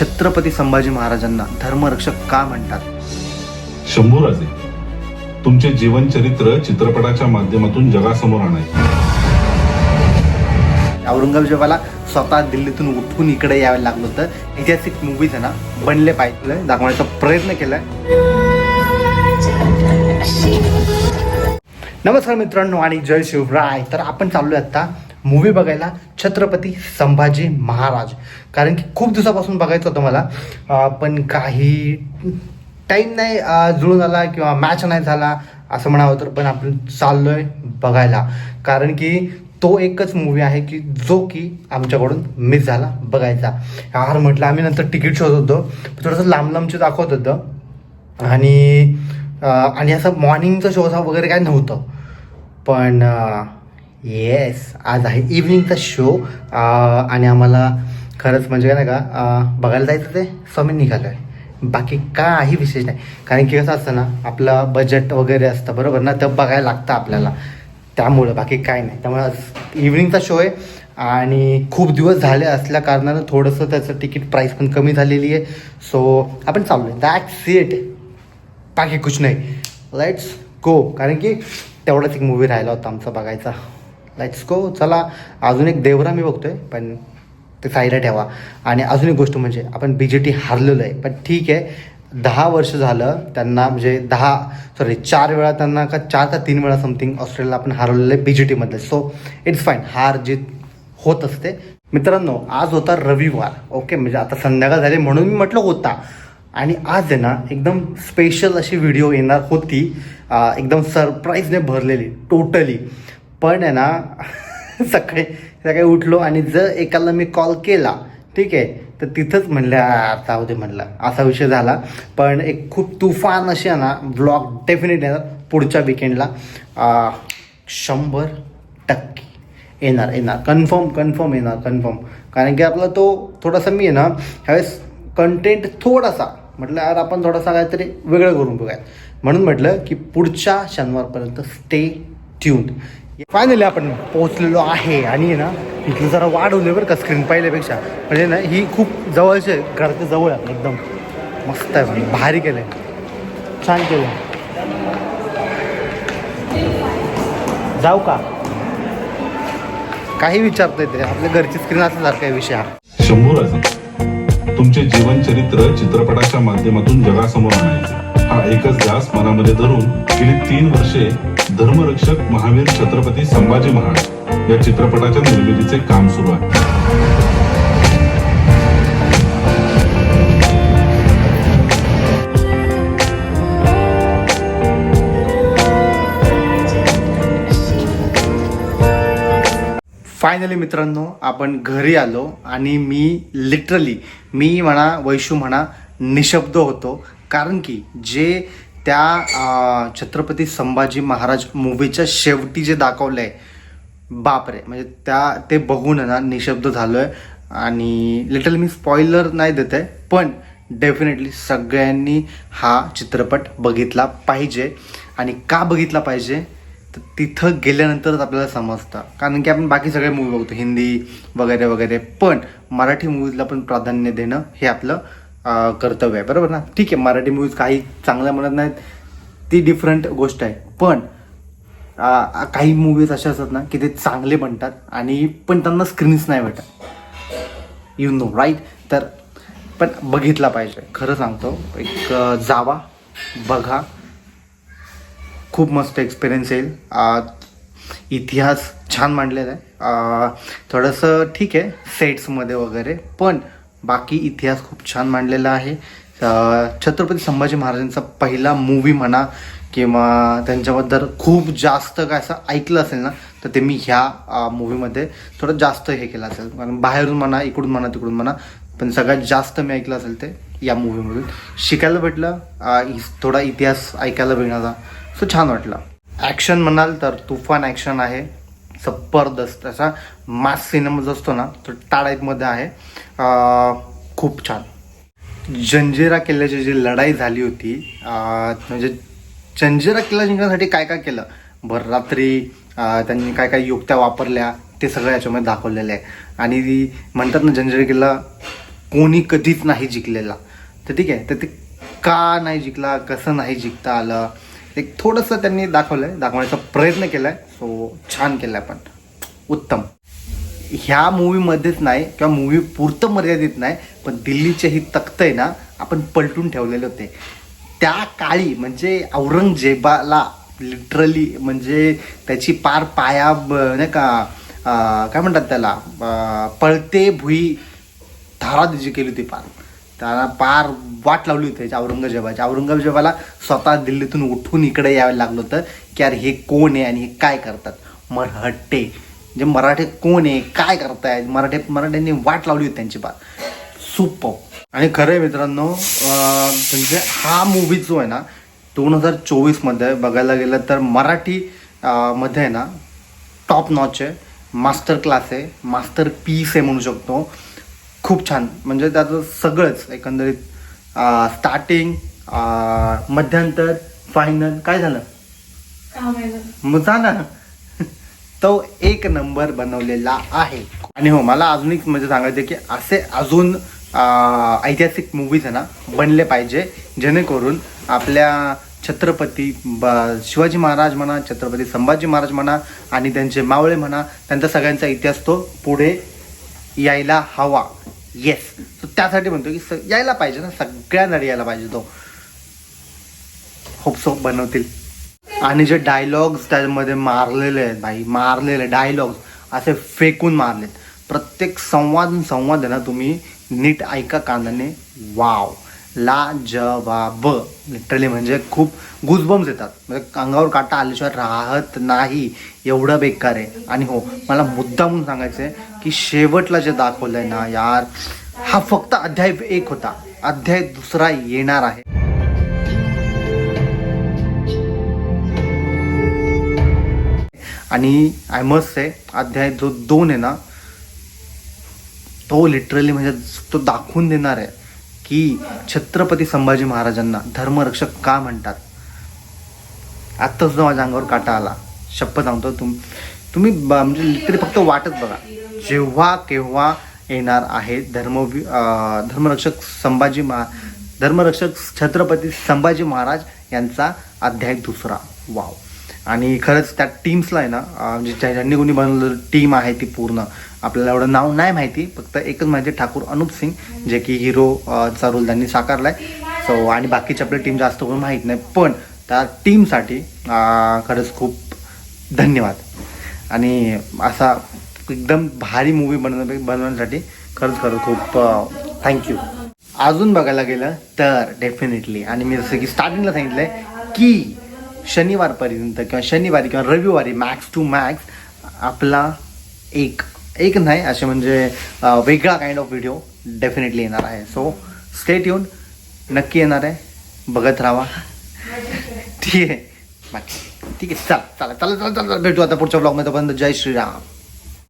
छत्रपती संभाजी महाराजांना धर्मरक्षक का म्हणतात? शंभूराजे तुमचे जीवनचरित्र चित्रपटाच्या माध्यमातून जगासमोर आणायचे. औरंगजेबाला स्वतः दिल्लीतून उठून इकडे यायला लागलं होतं. ऐतिहासिक मूवीज आहे ना बनले पाहिजे दाखवण्याचा प्रयत्न केलाय नमस्कार मित्रांनो आणि जय शिवराय. तर आपण चाललो आहे आता मूवी बघायला छत्रपती संभाजी महाराज. कारण की खूप दिवसापासून बघायचं होतं मला. पण काही टाईम नाही जुळून आला किंवा मॅच नाही झाला असं म्हणावं तर पण आपण चाललोय बघायला. कारण की तो एकच मूवी आहे की जो की आमच्याकडून मिस झाला बघायचा. हार म्हटलं आम्ही नंतर तिकीट शोधत होतो. थोडंसं लांब लांबचे दाखवत होतं. आणि आणि असं मॉर्निंगचा शो वगैरे काय नव्हतं. पण येस आज आहे इव्हनिंगचा शो आणि आम्हाला खरंच म्हणजे काय नाही का बघायला जायचं ते स्वामी निघालो आहे बाकी काही विशेष नाही. कारण की कसं असतं ना आपलं बजेट वगैरे असतं बरोबर ना? तर बघायला लागतं आपल्याला. त्यामुळं बाकी काय नाही. त्यामुळे आज इव्हनिंगचा शो आहे. आणि खूप दिवस झाले असल्या कारणानं थोडंसं त्याचं तिकीट प्राईस पण कमी झालेली आहे. सो आपण चाललो आहे दॅट्स इट बाकी कुछ नाही. लेट्स गो कारण की तेवढाच एक मूवी राहिला होता आमचा बघायचा. लाईट्स गो चला अजून एक देवरा मी बघतोय पण ते साईडला ठेवा. आणि अजून एक गोष्ट म्हणजे आपण बी जे टी हारलेलो आहे पण ठीक आहे दहा वर्ष झालं त्यांना म्हणजे दहा सॉरी चार वेळा त्यांना का चार का तीन वेळा समथिंग ऑस्ट्रेलियाला आपण हरवलेलं आहे B J टीमधले so it's fine हार जीत होत असते. मित्रांनो आज होता रविवार ओके म्हणजे आता संध्याकाळ झाली म्हणून मी म्हटलं होता. आणि आज आहे ना एकदम स्पेशल अशी व्हिडिओ येणार होती. एकदम सरप्राईजने भरलेली टोटली पण आहे ना सकाळी सकाळी उठलो आणि जर एकाला मी कॉल केला ठीक आहे तर तिथंच म्हणलं आता होते म्हणलं. असा विषय झाला. पण एक खूप तुफान अशी आहे ना ब्लॉग डेफिनेट येणार पुढच्या विकेंडला शंभर टक्के येणार येणार. कन्फर्म कन्फर्म येणार कन्फर्म कारण की आपला तो थोडासा मी आहे ना ह्यावेळेस कंटेंट थोडासा म्हटलं यार आपण थोडासा काहीतरी वेगळं करून बघूया म्हणून म्हटलं की पुढच्या शनिवारपर्यंत स्टे ट्यून फायनली आपण पोहोचलेलो आहे आणि ना इथलं जरा वाढवले बरं का स्क्रीन पाहिल्यापेक्षा. म्हणजे ना ही खूप जवळचे आहे, घराच्या जवळ आहे एकदम. मस्त आहे म्हणजे भारी केलं आहे छान केलं जाऊ का? काही विचारता येते आपल्या घरची स्क्रीन असल्यासारखा आहे विषय हा. शंभूराजे तुमचे जीवनचरित्र चित्रपटाच्या माध्यमातून जगासमोर आणायचे. हा एकच ध्यास मनामध्ये धरून गेली तीन वर्षे धर्मरक्षक महावीर छत्रपती संभाजी महाराज या चित्रपटाच्या निर्मितीचे काम सुरू आहे. फायनली मित्रांनो आपण घरी आलो आणि मी लिटरली मी म्हणा वैशू म्हणा निशब्द होतो. कारण की जे त्या छत्रपती संभाजी महाराज मूवीच्या शेवटी जे दाखवलं आहे बापरे म्हणजे त्या ते बघून ना निशब्द झालो आहे आणि लिटल मी स्पॉइलर नाही देत आहे पण डेफिनेटली सगळ्यांनी हा चित्रपट बघितला पाहिजे. आणि का बघितला पाहिजे? तर तिथं गेल्यानंतरच आपल्याला समजतं. कारण की आपण बाकी सगळे मूवी बघतो हिंदी वगैरे वगैरे. पण मराठी मूवीजला पण प्राधान्य देणं हे आपलं कर्तव्य आहे. बरोबर ना? ठीक आहे मराठी मूवीज काही चांगल्या म्हणत नाहीत. ती डिफरंट गोष्ट आहे. पण काही मूवीज अशा असतात ना की ते चांगले बनतात आणि पण त्यांना स्क्रीन्स नाही भेटत. यू नो राईट तर पण बघितला पाहिजे. खरं सांगतो एक जावा बघा. खूप मस्त एक्सपिरियन्स येईल. इतिहास छान मांडलेला आहे. थोडंसं ठीक आहे सेट्समध्ये वगैरे. पण बाकी इतिहास खूप छान मांडलेला आहे. छत्रपती संभाजी महाराजांचा पहिला मूवी म्हणा किंवा त्यांच्याबद्दल खूप जास्त काय असं ऐकलं असेल ना तर ते मी ह्या मूवीमध्ये थोडं जास्त हे केलं असेल. कारण बाहेरून म्हणा इकडून म्हणा तिकडून म्हणा पण सगळ्यात जास्त मी ऐकलं असेल ते या मूवीमधून शिकायला भेटलं थोडा इतिहास ऐकायला मिळाला. सो छान वाटलं. ॲक्शन म्हणाल तर तुफान ॲक्शन आहे. जबरदस्त असा मास सिनेमा जो असतो ना तो टाळाईमध्ये आहे. खूप छान. जंजिरा किल्ल्याची जी लढाई झाली होती म्हणजे जंजिरा किल्ला जिंकण्यासाठी काय काय केलं? भर रात्री त्यांनी काय काय युक्त्या वापरल्या ते सगळं याच्यामध्ये दाखवलेलं आहे. आणि म्हणतात ना जंजिरा किल्ला कोणी कधीच नाही जिंकलेला. तर ठीक आहे तर ते का नाही जिंकला कसं नाही जिंकता आलं? एक थोडंसं त्यांनी दाखवलंय दाखवण्याचा प्रयत्न केलाय. सो छान केलाय पण. उत्तम. ह्या मूवीमध्येच नाही किंवा मूवी पुरतं मर्यादित नाही पण दिल्लीचे ही तख्त आहे ना आपण पलटून ठेवलेले होते. त्या काळी म्हणजे औरंगजेबाला लिटरली म्हणजे त्याची पार पाया नाही का काय म्हणतात त्याला पळते भुई धारा जी केली होती पार. त्याला पार वाट लावली होती त्याच्या औरंगजेबाची. औरंगजेबाला स्वतः दिल्लीतून उठून इकडे यायला लागलं होतं की अरे हे कोण आहे आणि हे काय करतात? मराठे. जे मराठे कोण आहे? काय करतायत? मराठे मराठ्यांनी वाट लावली होती त्यांची पार सुपर. आणि खरं आहे मित्रांनो म्हणजे हा मूवी जो आहे ना दोन हजार चोवीसमध्ये बघायला गेलं तर मराठी मध्ये आहे ना टॉप नॉच आहे. मास्टर क्लास आहे. मास्टर पीस आहे म्हणू शकतो. खूप छान. म्हणजे त्याचं सगळंच एकंदरीत स्टार्टिंग मध्यांतर फायनल काय झालं? मग जा ना. तो एक नंबर बनवलेला आहे. आणि हो मला अजून एक म्हणजे सांगायचं की असे अजून ऐतिहासिक मूवीज आहे ना बनले पाहिजे जेणेकरून आपल्या छत्रपती शिवाजी महाराज म्हणा छत्रपती संभाजी महाराज म्हणा आणि त्यांचे मावळे म्हणा त्यांचा सगळ्यांचा इतिहास तो पुढे यायला हवा. येस तर त्यासाठी म्हणतो की स- यायला पाहिजे ना सगळ्यांना यायला पाहिजे तो. होप सो बनवतील. आणि जे डायलॉग्स त्यामध्ये मारलेले आहेत भाई मारलेले डायलॉग्स असे फेकून मारलेत. प्रत्येक संवाद संवाद आहे ना तुम्ही नीट ऐका कानाने वाव. ला जवाब लिटरली म्हणजे खूप गुजबम्स येतात. म्हणजे अंगावर काटा आल्याशिवाय राहत नाही एवढं बेकार आहे. आणि हो मला मुद्दा म्हणून सांगायचं आहे की शेवटला जे दाखवलंय ना यार हा फक्त अध्याय एक होता. अध्याय दुसरा येणार आहे. आणि आय मस्ट से अध्याय जो दोन आहे ना तो लिटरली म्हणजे तो दाखवून देणार आहे की छत्रपती संभाजी महाराजांना धर्मरक्षक का म्हणतात? आत्ताच सुद्धा माझ्या अंगावर काटा आला. शपथ सांगतो तुम तुम्ही ब- म्हणजे लिटरी फक्त वाटच बघा. जेव्हा केव्हा येणार आहे धर्म धर्मरक्षक संभाजी महा धर्मरक्षक छत्रपती संभाजी महाराज यांचा अध्याय दुसरा. वाव. आणि खरंच त्या टीम्सला आहे ना म्हणजे ज्या- ज्यांनी कोणी बनवलेलं टीम आहे ती पूर्ण. आपल्याला एवढं नाव नाही माहिती फक्त एकच माहिती आहे, ठाकूर अनुप सिंग जे की हिरो चा रोल त्यांनी साकारलाय. सो आणि बाकीची आपली टीम जास्त करून माहीत नाही पण त्या टीमसाठी खरंच खूप धन्यवाद. आणि असा एकदम भारी मूवी बनवण्या बनवण्यासाठी खरंच खरंच खूप थँक्यू अजून बघायला गेलं तर डेफिनेटली आणि मी जसं की स्टार्टिंगला सांगितलं आहे की शनिवारपर्यंत किंवा शनिवारी किंवा रविवारी मॅक्स टू मॅक्स आपला एक एक नाही असे म्हणजे वेगळा काइंड ऑफ व्हिडिओ डेफिनेटली येणार आहे. सो स्टेट येऊन नक्की येणार आहे. बघत राहा. ठीक आहे. बाकी ठीक आहे चला चला चला चला चला भेटू आता पुढच्या ब्लॉगमध्ये तोपर्यंत जय श्रीराम.